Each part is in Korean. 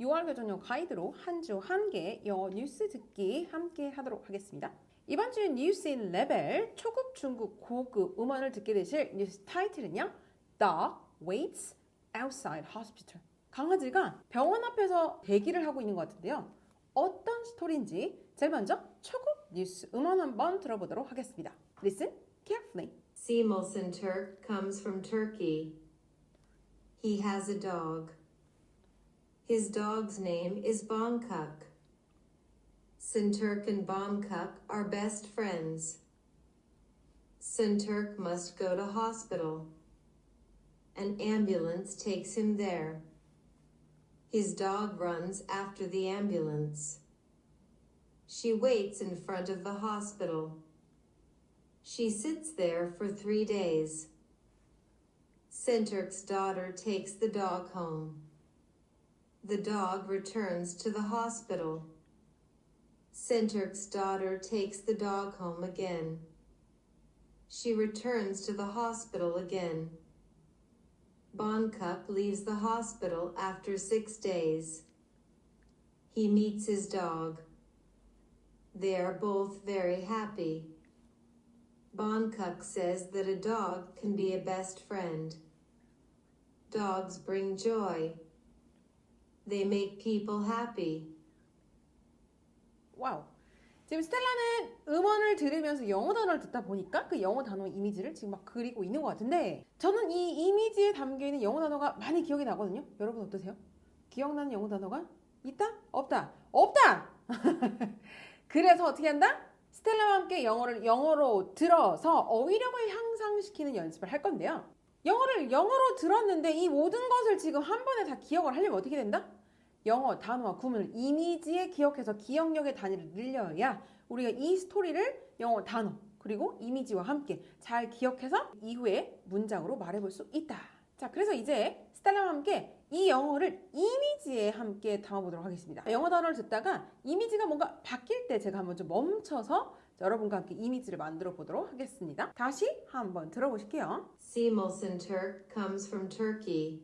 6월 교정용 가이드로 한 주 한 개 영어 뉴스 듣기 함께 하도록 하겠습니다. 이번 주 뉴스인 레벨 초급, 중급, 고급 음원을 듣게 되실 뉴스 타이틀은요. Dog waits outside hospital. 강아지가 병원 앞에서 대기를 하고 있는 것 같은데요. 어떤 스토리인지 제일 먼저 초급 뉴스 음원 한번 들어보도록 하겠습니다. Listen carefully. Semel Turk comes from Turkey. He has a dog. His dog's name is Bonkuk. Sinturk and Bonkuk are best friends. Sinturk must go to hospital. An ambulance takes him there. His dog runs after the ambulance. She waits in front of the hospital. She sits there for three days. Sinturk's daughter takes the dog home. The dog returns to the hospital. Sinturk's daughter takes the dog home again. She returns to the hospital again. Bonkuk leaves the hospital after six days. He meets his dog. They are both very happy. Bonkuk says that a dog can be a best friend. Dogs bring joy. They make people happy. 와우. 지금 스텔라는 음원을 들으면서 영어 단어를 듣다 보니까 그 영어 단어 이미지를 지금 막 그리고 있는 것 같은데 저는 이 이미지에 담겨 있는 영어 단어가 많이 기억이 나거든요. 여러분 어떠세요? 기억나는 영어 단어가 있다? 없다? 없다! 그래서 어떻게 한다? 스텔라와 함께 영어를 영어로 들어서 어휘력을 향상시키는 연습을 할 건데요. 영어를 영어로 들었는데 이 모든 것을 지금 한 번에 다 기억을 하려면 어떻게 된다? 영어 단어와 구문을 이미지에 기억해서 기억력의 단위를 늘려야 우리가 이 스토리를 영어 단어 그리고 이미지와 함께 잘 기억해서 이후에 문장으로 말해볼 수 있다. 자, 그래서 이제 스텔라와 함께 이 영어를 이미지에 함께 담아보도록 하겠습니다. 영어 단어를 듣다가 이미지가 뭔가 바뀔 때 제가 한번 좀 멈춰서 여러분과 함께 이미지를 만들어 보도록 하겠습니다. 다시 한번 들어보실게요. Semel Turk comes from Turkey.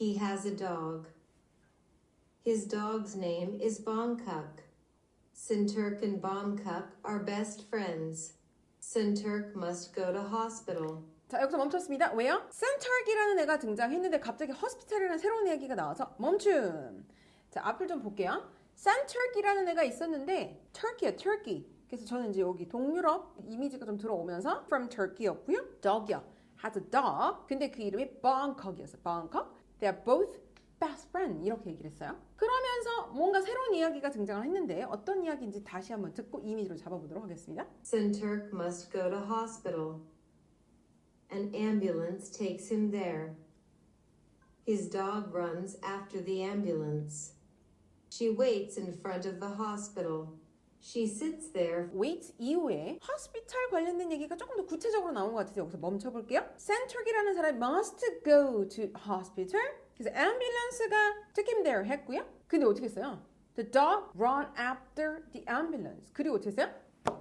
He has a dog. His dog's name is Bonkuk. Sinturk and Bonkuk are best friends. Sinturk must go to hospital. 자, 여기서 멈췄습니다. 왜요? 센터기라는 애가 등장했는데 갑자기 허스피탈이라는 새로운 이야기가 나와서 멈춤. 자, 앞을 좀 볼게요. 산터기라는 애가 있었는데 터키야, 터키. 그래서 저는 이제 여기 동유럽 이미지가 좀 들어오면서 from Turkey였고요. dog이야. has a dog. 근데 그 이름이 Bangkok이었어. Bangkok. They are both best friend 이렇게 얘기를 했어요. 그러면서 뭔가 새로운 이야기가 등장을 했는데 어떤 이야기인지 다시 한번 듣고 이미지로 잡아보도록 하겠습니다. Sinturk must go to hospital. An ambulance takes him there. His dog runs after the ambulance. She waits in front of the hospital. She sits there wait 이후에 hospital 관련된 얘기가 조금 더 구체적으로 나온 것 같아서 여기서 멈춰볼게요. Center이라는 사람이 must go to hospital. 그래서 ambulance가 took him there 했고요. 근데 어떻게 했어요? The dog run after the ambulance. 그리고 어떻게 했어요?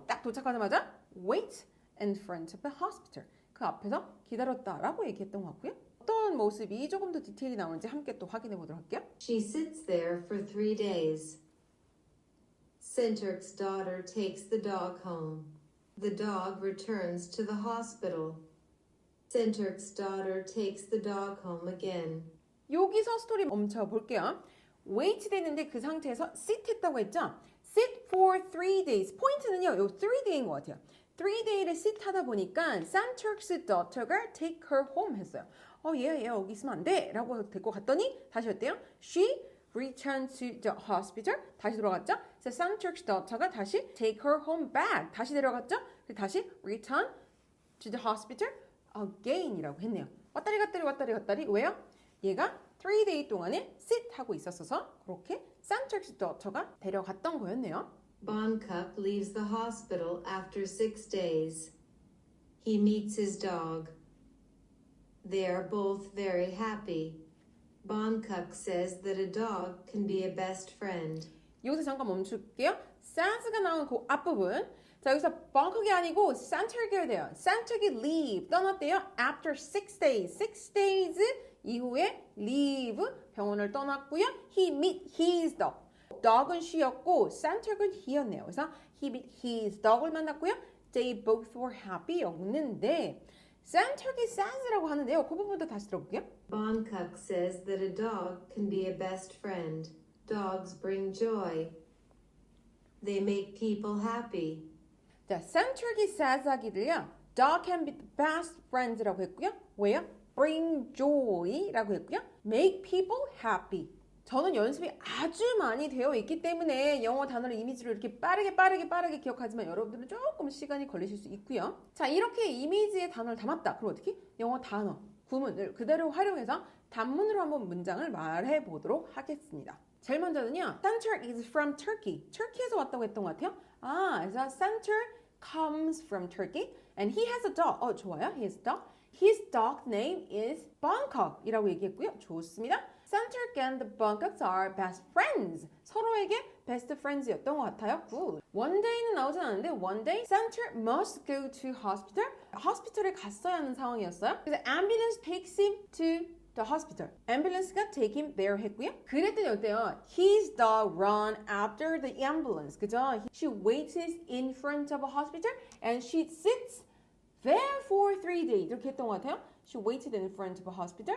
딱 도착하자마자 wait in front of the hospital. 그 앞에서 기다렸다라고 얘기했던 것 같고요. 어떤 모습이 조금 더 디테일이 나오는지 함께 또 확인해 보도록 할게요. She sits there for three days. Sinturk's daughter takes the dog home. The dog returns to the hospital. Sinturk's daughter takes the dog home again. 여기서 스토리 멈춰 볼게요. wait 됐는데 그 상태에서 sit 했다고 했죠? sit for three days. 포인트는요, 요 three day인 것 같아요. three day를 sit 하다 보니까 Santurk's daughter가 take her home 했어요. 어, 얘, 얘 여기 있으면 안 돼. 라고 데리고 갔더니 다시 어때요? she returned to the hospital. 다시 돌아갔죠? 그래서 Santurk's daughter가 다시 take her home back. 다시? 그래서 다시 return to the hospital again이라고 했네요. 왔다리 갔다리 왔다리 갔다리 왜요? 얘가 3day 동안에 sit 하고 있었어서 그렇게 산트렉스 daughter가 데려갔던 거였네요. Bonkuk leaves the hospital after six days. He meets his dog. They are both very happy. Bonkuk says that a dog can be a best friend. 여기서 잠깐 멈출게요. sans가 나오는 그 앞부분. 자 여기서 벙커기 아니고 산트렉이 돼요. 산트렉이 leave 떠났대요. after six days. six days 이후에 leave 병원을 떠났고요. He meet his dog. dog은 she였고 Santa는 he였네요. 그래서 he met his dog을 만났고요. They both were happy였는데 Santa기 says라고 하는데요. 그 부분도 다시 들어볼게요. Bonkuck says that a dog can be a best friend. Dogs bring joy. They make people happy. 자, says 하기를요. Dog can be the best friend라고 했고요. 왜요? Bring joy라고 했고요. Make people happy. 저는 연습이 아주 많이 되어 있기 때문에 영어 단어를 이미지로 이렇게 빠르게 빠르게 빠르게 기억하지만 여러분들은 조금 시간이 걸리실 수 있고요. 자, 이렇게 이미지의 단어를 담았다. 그럼 어떻게? 영어 단어, 구문을 그대로 활용해서 단문으로 한번 문장을 말해 보도록 하겠습니다. 제일 먼저는요. Santa is from Turkey. 터키에서 왔다고 했던 것 같아요. 아, 그래서 Santa comes from Turkey and he has a dog. 어, 좋아요. He has a dog. His dog name is Bangkok이라고 얘기했고요. 좋습니다. Santa and the Bangkoks are best friends. 서로에게 best friends였던 것 같아요. Good. One day는 나오진 않는데 one day Santa must go to hospital. hospital에 갔어야 하는 상황이었어요. 그래서 ambulance takes him to the hospital. ambulance가 take him there 했고요. 그랬더니 어때요? His dog run after the ambulance. 그죠? She waits in front of a hospital and she sits there for three days. 이렇게 했던 것 같아요. She waited in front of a hospital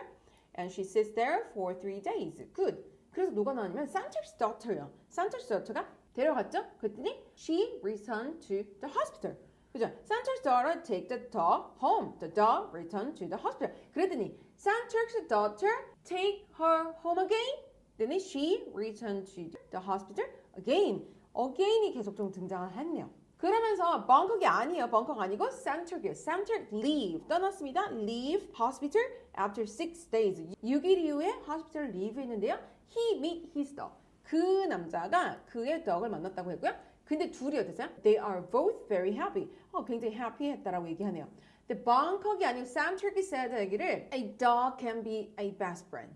and she sits there for three days. Good. 그래서 누가 나왔냐면 Santa's daughter요. Santa's daughter가 데려갔죠. 그랬더니 she returned to the hospital. 그죠? Santa's daughter take the dog home. The dog returned to the hospital. 그랬더니 Santa's daughter take her home again. then she returned to the hospital again. again이 계속 좀 등장을 했네요. 그러면서 벙커기 아니에요. 벙커가 아니고 Santer이에요. Santer leave 떠났습니다. leave hospital after six days. 6일 이후에 hospital leave 했는데요. He meet his dog. 그 남자가 그의 덕을 만났다고 했고요. 근데 둘이 어땠어요? They are both very happy. 어, 굉장히 happy했다라고 얘기하네요. 근데 벙커기 아니고 Santer이 said 얘기를 A dog can be a best friend.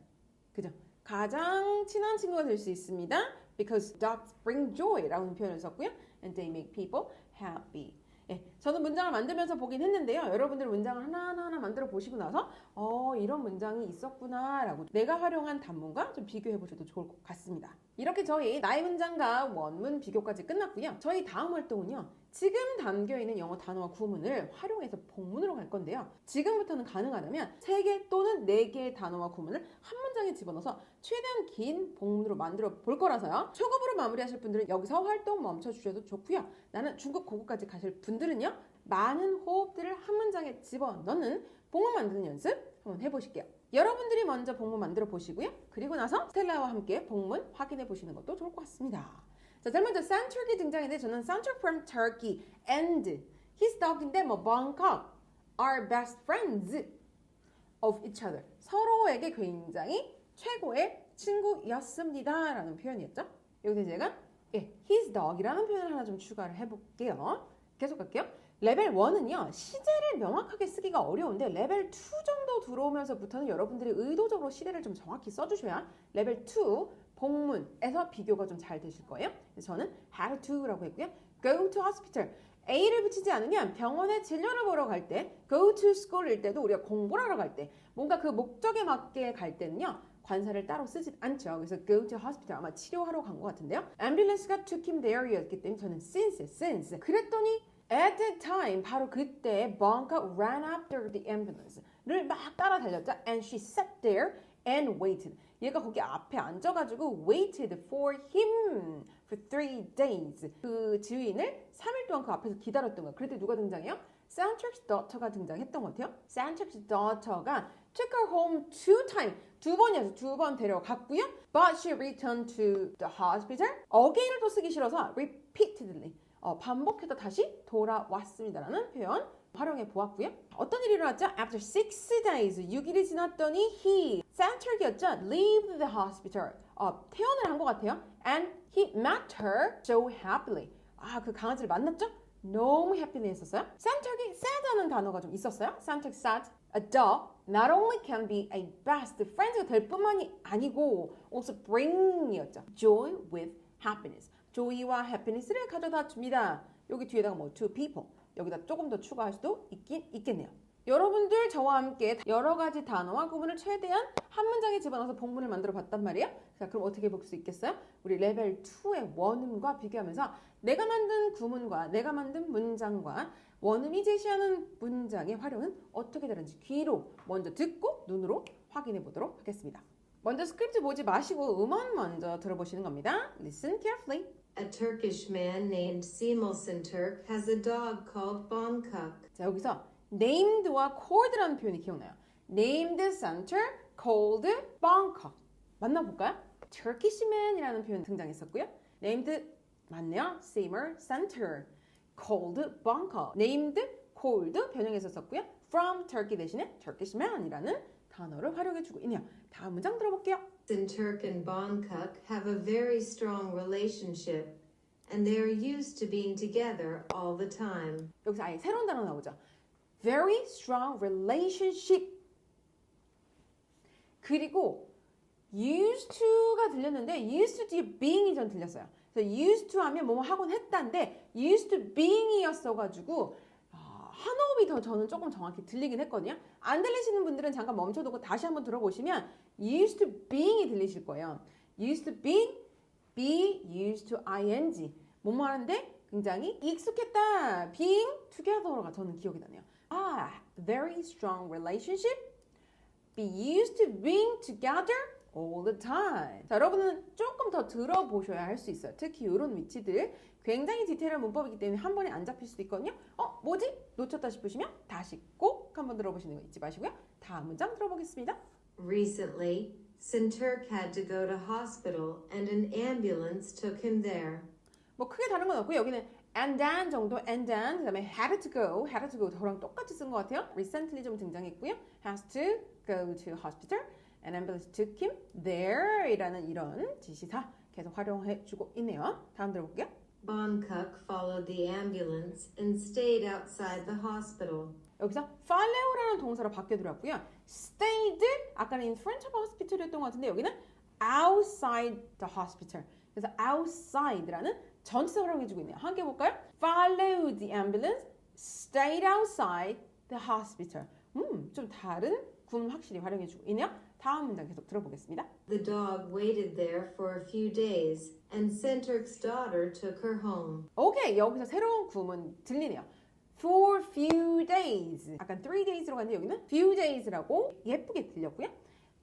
그죠? 가장 친한 친구가 될 수 있습니다. Because dogs bring joy라는 표현을 썼고요. And they make people happy. 예, 저는 문장을 만들면서 보긴 했는데요. 여러분들 문장을 하나하나 하나 만들어 보시고 나서 어 이런 문장이 있었구나 라고 내가 활용한 단문과 좀 비교해 보셔도 좋을 것 같습니다. 이렇게 저희 나의 문장과 원문 비교까지 끝났고요. 저희 다음 활동은요. 지금 담겨 있는 영어 단어와 구문을 활용해서 복문으로 갈 건데요. 지금부터는 가능하다면 3개 또는 4개의 단어와 구문을 한 문장에 집어넣어서 최대한 긴 복문으로 만들어 볼 거라서요. 초급으로 마무리하실 분들은 여기서 활동 멈춰 주셔도 좋고요. 나는 중급 고급까지 가실 분들은요. 많은 호흡들을 한 문장에 집어넣는 복문 만드는 연습 한번 해보실게요. 여러분들이 먼저 복문 만들어 보시고요. 그리고 나서 스텔라와 함께 복문 확인해 보시는 것도 좋을 것 같습니다. 자, 제일 먼저 Santurkey 등장인데 저는 Santur from Turkey and his dog인데 뭐 Bangkok are best friends of each other. 서로에게 굉장히 최고의 친구였습니다 라는 표현이었죠. 여기서 제가 예, his dog이라는 표현을 하나 좀 추가를 해볼게요. 계속 갈게요. 레벨 1은요, 시제를 명확하게 쓰기가 어려운데, 레벨 2 정도 들어오면서부터는 여러분들이 의도적으로 시제를 좀 정확히 써주셔야 레벨 2 복문에서 비교가 좀 잘 되실 거예요. 저는 have to라고 했고요. go to hospital. A를 붙이지 않으면 병원에 진료를 보러 갈 때, go to school일 때도 우리가 공부를 하러 갈 때, 뭔가 그 목적에 맞게 갈 때는요, 관사를 따로 쓰지 않죠. 그래서 go to hospital 아마 치료하러 간 것 같은데요. ambulance가 took him there였기 때문에 저는 since, since. 그랬더니 at the time 바로 그때 Bonka ran after the ambulance를 막 따라 달렸죠. and she sat there and waited. 얘가 거기 앞에 앉아가지고 waited for him for three days. 그 지휘인을 3일 동안 그 앞에서 기다렸던 거야. 그랬더니 누가 등장해요? Sandra's daughter가 등장했던 것 같아요. Sandra's daughter가 took her home two times. 두 번이어서 두 번 데려갔고요. But she returned to the hospital. again을 또 쓰기 싫어서 repeatedly. 어, 반복해서 다시 돌아왔습니다라는 표현 활용해 보았고요. 어떤 일이 일어났죠? After six days, 6일이 지났더니 he, Santur기였죠? Leave the hospital. 어, 퇴원을 한 것 같아요. And he met her so happily. 아, 그 강아지를 만났죠? 너무 happily 했었어요. Santur기 sad하는 단어가 좀 있었어요. Santur기 sad. A dog not only can be a best friend가 될 뿐만이 아니고 also bring이었죠. Joy with happiness. joy와 happiness를 가져다 줍니다. 여기 뒤에다가 뭐 to people. 여기다 조금 더 추가할 수도 있긴 있겠네요. 여러분들 저와 함께 여러 가지 단어와 구문을 최대한 한 문장에 집어넣어서 본문을 만들어 봤단 말이에요. 자, 그럼 어떻게 볼 수 있겠어요? 우리 레벨 2의 원음과 비교하면서 내가 만든 구문과 내가 만든 문장과 원음이 제시하는 문장의 활용은 어떻게 다른지 귀로 먼저 듣고 눈으로 확인해 보도록 하겠습니다. 먼저 스크립트 보지 마시고 음원 먼저 들어보시는 겁니다. Listen carefully. A Turkish man named Semilson Turk has a dog called Bonkuk. 자 여기서 named와 called라는 표현이 기억나요. named center, called Bangkok. 만나볼까요? Turkish man이라는 표현 등장했었고요. named 맞네요. Simmer center, called Bangkok. named, called 변형했었었고요. from Turkey 대신에 Turkish man이라는 단어를 활용해주고 있네요. 다음 문장 들어볼게요. Semilson Turk and Bonkuk have a very strong relationship, and they are used to being together all the time. 여기서 아예 새로운 단어 나오죠. Very strong relationship. 그리고 used to가 들렸는데 used to 뒤에 being이 전 들렸어요. 그래서 used to 하면 뭐뭐 하곤 했다인데 used to being이었어가지고 아, 한 호흡이 더 저는 조금 정확히 들리긴 했거든요. 안 들리시는 분들은 잠깐 멈춰두고 다시 한번 들어보시면 used to being이 들리실 거예요. used to being, be used to ing. 뭐뭐 하는데 굉장히 익숙했다. being together가 저는 기억이 나네요. 아, very strong relationship. be used to being together all the time. 자, 여러분은 조금 더 들어보셔야 할 수 있어요. 특히 이런 위치들 굉장히 디테일한 문법이기 때문에 한 번에 안 잡힐 수도 있거든요. 어, 뭐지? 놓쳤다 싶으시면 다시 꼭 한번 들어보시는 거 잊지 마시고요. 다음 문장 들어보겠습니다. Recently, Sinturk had to go to hospital, and an ambulance took him there. 뭐 크게 다른 건 없고요. 여기는 and then 정도 and then 그다음에 had to go, had to go 저랑 똑같이 쓴 것 같아요. recently 좀 등장했고요. has to go to hospital and ambulance took him there이라는 이런 지시사 계속 활용해 주고 있네요. 다음 들어볼게요. Bonkuk followed the ambulance and stayed outside the hospital. 여기서 follow라는 동사로 바뀌어 들어왔고요. stayed 아까는 in front of hospital이었던 것 같은데 여기는 outside the hospital. 그래서 outside라는 전치사 활용해주고 있네요. 함께 볼까요? Follow the ambulance, stayed outside the hospital. 음, 좀 다른 구문 확실히 활용해주고 있네요. 다음 문장 계속 들어보겠습니다. The dog waited there for a few days, and Sinturk's daughter took her home. 오케이, 여기서 새로운 구문 들리네요. For few days. 아까 three days로 갔는데 여기는 few days라고 예쁘게 들렸고요.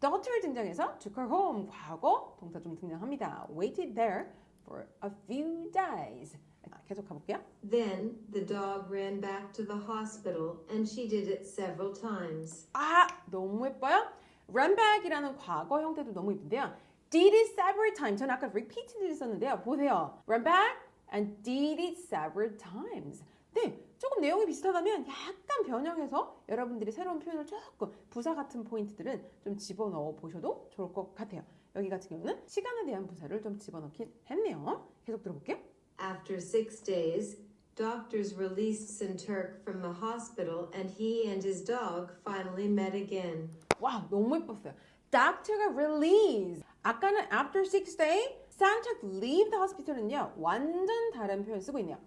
daughter 등장해서 took her home 과거 동사 좀 등장합니다. waited there for a few days. 아, 계속 가볼게요. Then the dog ran back to the hospital, and she did it several times. 아, 너무 예뻐요. Run back이라는 과거 형태도 너무 예쁜데요. did it several times. 저는 아까 repeatedly 썼는데요. 보세요. run back and did it several times. 네, 조금 내용이 비슷하다면 약간 변형해서 여러분들이 새로운 표현을 조금 부사 같은 포인트들은 좀 집어넣어 보셔도 좋을 것 같아요. 여기 같은 경우는 시간에 대한 부사를 좀 집어넣긴 했네요. 계속 들어볼게요. After six days, doctors released Sinturk from the hospital, and he and his dog finally met again. 와 너무 예뻤어요. Doctor가 release. 아까는 after six day, Santa leave the hospital은요 완전 다른 표현 쓰고 있네요.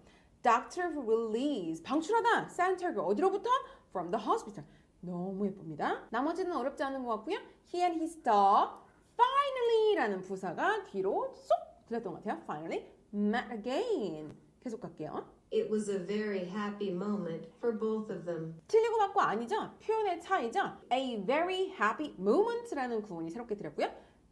Doctor release 방출하다. Santa가 어디로부터? From the hospital. 너무 예쁩니다. 나머지는 어렵지 않은 것 같고요. He and his dog finally라는 부사가 귀로 쏙 들렸던 것 같아요. Finally met again. 계속 갈게요. It was a very happy moment for both of them. 틀리고 맞고 아니죠? 표현의 차이죠? A very happy moment라는 구문이 새롭게 들었고요.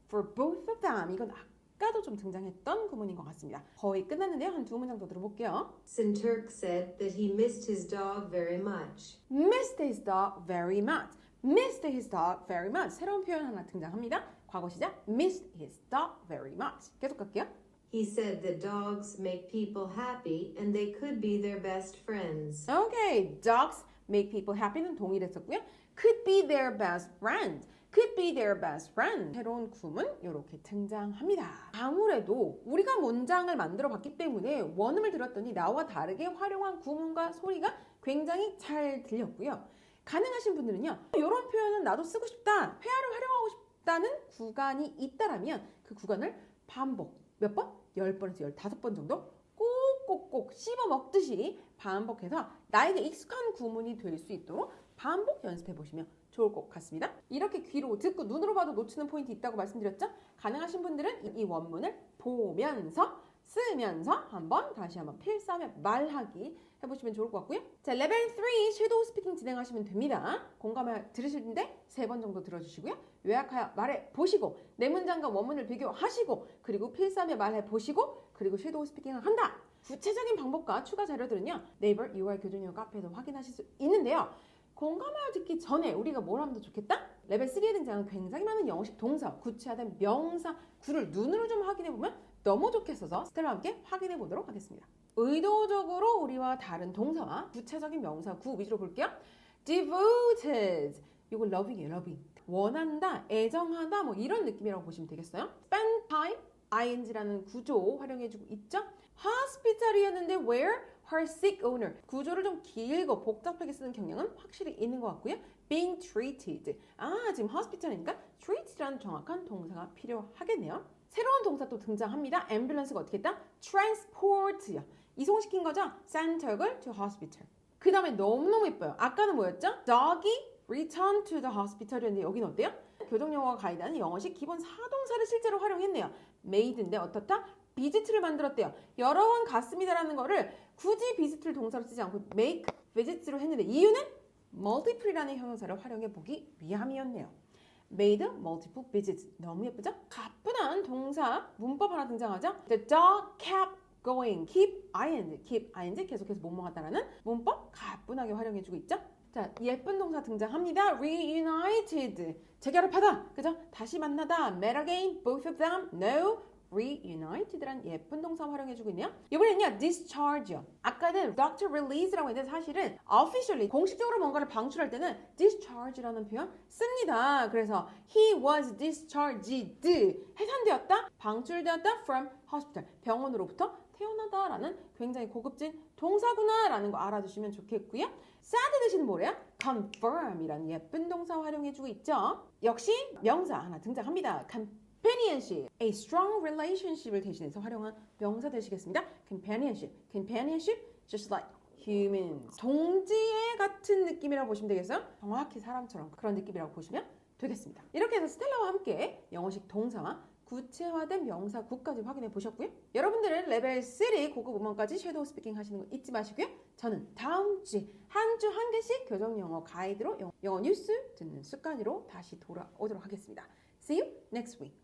For both of them. 이건 아까도 좀 등장했던 구문인 것 같습니다. 거의 끝났는데요. 한 두 문장 더 들어볼게요. Sinturk said that he missed his dog very much. Missed his dog very much. Missed his dog very much. 새로운 표현 하나 등장합니다. 과거 시작. Missed his dog very much. 계속 갈게요. He said that dogs make people happy and they could be their best friends. Okay, dogs make people happy는 동일했었고요. Could be their best friend. Could be their best friend. 새로운 구문 이렇게 등장합니다. 아무래도 우리가 문장을 만들어 봤기 때문에 원음을 들었더니 나와 다르게 활용한 구문과 소리가 굉장히 잘 들렸고요. 가능하신 분들은요. 이런 표현은 나도 쓰고 싶다. 회화를 활용하고 싶다는 구간이 있다라면 그 구간을 반복 몇 번? 10번에서 15번 정도 꼭꼭꼭 씹어 먹듯이 반복해서 나에게 익숙한 구문이 될 수 있도록 반복 연습해 보시면 좋을 것 같습니다. 이렇게 귀로 듣고 눈으로 봐도 놓치는 포인트 있다고 말씀드렸죠? 가능하신 분들은 이- 이 원문을 보면서 쓰면서 한번 다시 한번 필사하며 말하기 해보시면 좋을 것 같고요. 자, 레벨 3 섀도우 스피킹 진행하시면 됩니다. 공감을 들으시는데 세 번 정도 들어주시고요. 요약하여 말해 보시고 내 문장과 원문을 비교하시고 그리고 필사하며 말해 보시고 그리고 섀도우 스피킹을 한다. 구체적인 방법과 추가 자료들은요. 네이버 UR 교정용 카페에서 확인하실 수 있는데요. 공감하여 듣기 전에 우리가 뭘 하면 더 좋겠다? 레벨 3에 등장하는 굉장히 많은 영어식 동사, 구체화된 명사, 구를 눈으로 좀 확인해 보면 너무 좋겠어서 스텔라와 함께 확인해 보도록 하겠습니다. 의도적으로 우리와 다른 동사와 구체적인 명사, 구 위주로 볼게요. devoted. 이거 loving이에요, loving. 원한다, 애정하다, 뭐 이런 느낌이라고 보시면 되겠어요. spend time, ing라는 구조 활용해주고 있죠. hospital이었는데 where her sick owner. 구조를 좀 길고 복잡하게 쓰는 경향은 확실히 있는 것 같고요. being treated. 아, 지금 hospital이니까 treated라는 정확한 동사가 필요하겠네요. 새로운 동사 또 등장합니다. ambulance가 어떻게 했다? transport요. 이송시킨 거죠? send dog을 to hospital. 그 다음에 너무너무 예뻐요. 아까는 뭐였죠? doggy return to the hospital이었는데 여기는 어때요? 교정용어가 가이드하는 영어식 기본 사동사를 실제로 활용했네요. made인데 어떻다? 비지트를 만들었대요. 여러 번 갔습니다라는 거를 굳이 비지트를 동사로 쓰지 않고 make visits로 했는데 이유는 multiple이라는 형용사를 활용해 보기 위함이었네요. Made multiple visits 너무 예쁘죠? 가뿐한 동사 문법 하나 등장하죠? The dog kept going. keep ing, keep ing 계속해서 뭐뭐 하다라는 문법 가뿐하게 활용해주고 있죠? 자, 예쁜 동사 등장합니다. reunited. 재결합하다. 그죠? 다시 만나다. met again. both of them. no. Reunited란 예쁜 동사 활용해주고 있네요. 이번에는요, discharge요. 아까는 doctor release라고 했는데 사실은 officially 공식적으로 뭔가를 방출할 때는 discharge라는 표현 씁니다. 그래서 he was discharged 해산되었다, 방출되었다 from hospital 병원으로부터 태어나다라는 굉장히 고급진 동사구나라는 거 알아두시면 좋겠고요. sad 대신 뭐래요? confirm이라는 예쁜 동사 활용해주고 있죠. 역시 명사 하나 등장합니다. Companionship, a strong relationship을 대신해서 활용한 명사 되시겠습니다. companionship, companionship, just like humans. 동지애 같은 느낌이라고 보시면 되겠어요. 정확히 사람처럼 그런 느낌이라고 보시면 되겠습니다. 이렇게 해서 스텔라와 함께 영어식 동사와 구체화된 명사 구까지 확인해 보셨고요. 여러분들은 레벨 3 고급 음원까지 섀도우 스피킹 하시는 거 잊지 마시고요. 저는 다음 주에 한 주 한 개씩 교정 영어 가이드로 영- 영어 뉴스 듣는 습관으로 다시 돌아오도록 하겠습니다. See you next week.